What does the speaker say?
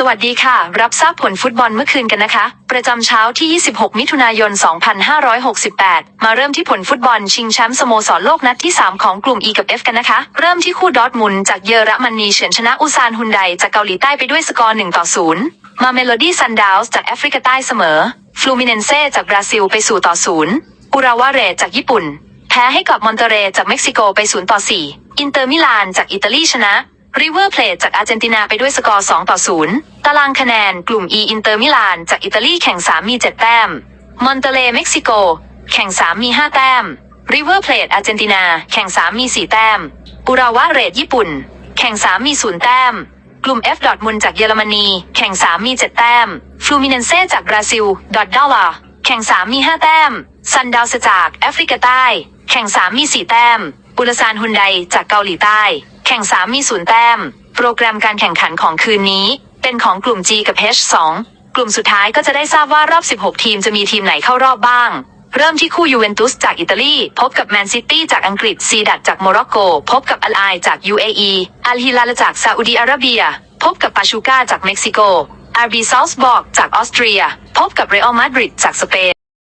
สวัสดีค่ะ รับทราบผลฟุตบอลเมื่อคืนกันนะคะ ประจำเช้าที่ 26 มิถุนายน 2568 มาเริ่มที่ผลฟุตบอลชิงแชมป์สโมสรโลกนัดที่ 3 ของกลุ่ม E กับ F กันนะคะ เริ่มที่คู่ดอทมุนจากเยอรมนีเฉือนชนะอุซานฮุนไดจากเกาหลีใต้ไปด้วยสกอร์ 1 ต่อ 0 มาเมโลดี้ซันดาวส์จากแอฟริกาใต้เสมอฟลูมิเนนเซจากบราซิลไปสู่ต่อ 0 อุราวาเรจากญี่ปุ่น แพ้ให้กับมอนเตเรจากเม็กซิโกไป 0 ต่อ 4 อินเตอร์มิลานจากอิตาลีชนะ ริเวอร์เพลทจากอาร์เจนตินาไปด้วยสกอร์ 2 ต่อ 0 ตารางคะแนนกลุ่ม E อินเตอร์มิลานจากอิตาลีแข่ง 3 มี 7 แต้ม มอนเตเลเม็กซิโก แข่ง 3 มี 5 แต้มริเวอร์เพลทอาร์เจนตินา แข่ง 3 มี 4 แต้มอุราวาเรดญี่ปุ่น แข่ง 3 มี 0 แต้ม กลุ่ม F ดอทมุนจากเยอรมนี แข่ง 3 มี 7 แต้มฟลูมิเนนเซจากบราซิลดอทดอลลาแข่ง 3 มี 5 แต้ม ซันดาวสจากแอฟริกาใต้ แข่ง 3 มี 4 แต้ม อุลซานฮุนไดจากเกาหลีใต้ แข่ง 3 มี0แต้ม โปรแกรมการแข่งขันของคืนนี้ เป็นของกลุ่ม G กับ H2 กลุ่มสุดท้ายก็จะได้ทราบว่ารอบ 16 ทีมจะมีทีมไหนเข้ารอบบ้าง เริ่มที่คู่ยูเวนตุสจากอิตาลี พบกับแมนซิตี้จากอังกฤษซีดัตจากโมร็อกโก พบกับอัลไอจาก UAE อัลฮิลาลจากซาอุดีอาระเบีย พบกับปาชูก้าจากเม็กซิโกอาร์บีซาลส์บอร์กจากออสเตรีย พบกับเรอัลมาดริดจากสเปน